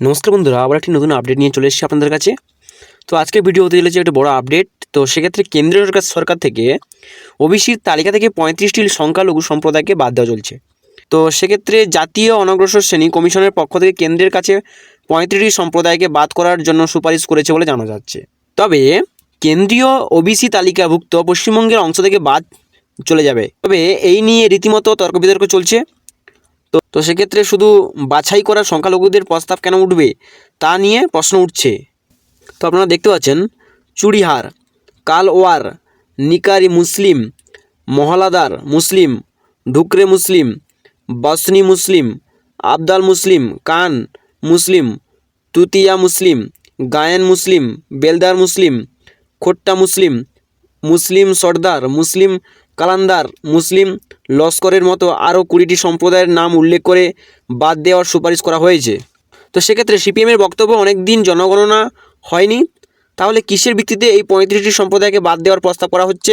নমস্কার বন্ধুরা, আবার একটি নতুন আপডেট নিয়ে চলে এসেছি আপনাদের কাছে। তো আজকে ভিডিও হতে চলেছে একটা বড় আপডেট তো সেক্ষেত্রে কেন্দ্রীয় সরকার সরকার থেকে ওবিসির তালিকা থেকে পঁয়ত্রিশটি সংখ্যালঘু সম্প্রদায়কে বাদ দেওয়া চলছে। তো সেক্ষেত্রে জাতীয় অনগ্রসর শ্রেণি কমিশনের পক্ষ থেকে কেন্দ্রের কাছে পঁয়ত্রিশটি সম্প্রদায়কে বাদ করার জন্য সুপারিশ করেছে বলে জানা যাচ্ছে। তবে কেন্দ্রীয় ওবিসি তালিকাভুক্ত পশ্চিমবঙ্গের অংশ থেকে বাদ চলে যাবে। তবে এই নিয়ে রীতিমতো তর্ক বিতর্ক চলছে। তো তো সেক্ষেত্রে শুধু বাছাই করা সংখ্যালঘুদের প্রস্তাব কেন উঠবে তা নিয়ে প্রশ্ন উঠছে। তো আপনারা দেখতে পাচ্ছেন, চুড়িহার, কালওয়ার, নিকারি মুসলিম, মহলাদার মুসলিম, ঢুকরে মুসলিম, বসনি মুসলিম, আবদাল মুসলিম, কান মুসলিম, তুতিয়া মুসলিম, গায়েন মুসলিম, বেলদার মুসলিম, খোট্টা মুসলিম মুসলিম সর্দার, মুসলিম কালান্দার মুসলিম লস্করের মতো আরও কুড়িটি সম্প্রদায়ের নাম উল্লেখ করে বাদ দেওয়ার সুপারিশ করা হয়েছে। তো সেক্ষেত্রে সিপিএমের বক্তব্য অনেক দিন জনগণনা হয়নি। তাহলে কিসের ভিত্তিতে এই পঁয়ত্রিশটি সম্প্রদায়কে বাদ দেওয়ার প্রস্তাব করা হচ্ছে?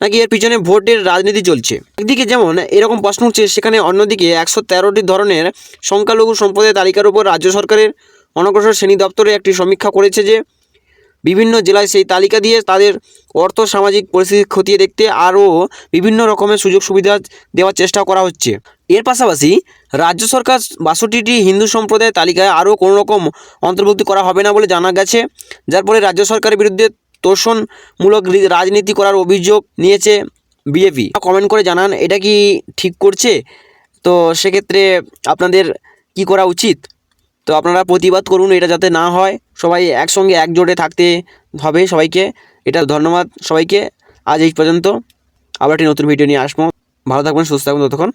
নাকি এর পিছনে ভোটের রাজনীতি চলছে? একদিকে যেমন এরকম প্রশ্ন উঠছে, সেখানে অন্যদিকে একশো তেরোটি ধরনের সংখ্যালঘু সম্প্রদায় তালিকার উপর রাজ্য সরকারের অনগ্রসর শ্রেণি দপ্তরে একটি সমীক্ষা করেছে যে বিভিন্ন জেলায় সেই তালিকা দিয়ে তাদের অর্থ, সামাজিক পরিস্থিতি খতিয়ে দেখতে আরও বিভিন্ন রকমের সুযোগ সুবিধা দেওয়ার চেষ্টা করা হচ্ছে। এর পাশাপাশি রাজ্য সরকার বাষট্টিটি হিন্দু সম্প্রদায়ের তালিকায় আরও কোনো রকম অন্তর্ভুক্তি করা হবে না বলে জানা গেছে। যার ফলে রাজ্য সরকারের বিরুদ্ধে তোষণমূলক রাজনীতি করার অভিযোগ নিয়েছে বিজেপি। কমেন্ট করে জানান, এটা কি ঠিক করছে? তো সেক্ষেত্রে আপনাদের কি করা উচিত? তো আপনারা প্রতিবাদ করুন, এটা যাতে না হয়। সবাই একসঙ্গে একজোটে থাকতে হবে সবাইকে। এটা ধন্যবাদ সবাইকে। আজ এই পর্যন্ত। আবার একটি নতুন ভিডিও নিয়ে আসব। ভালো থাকবেন, সুস্থ থাকবেন। ততক্ষণ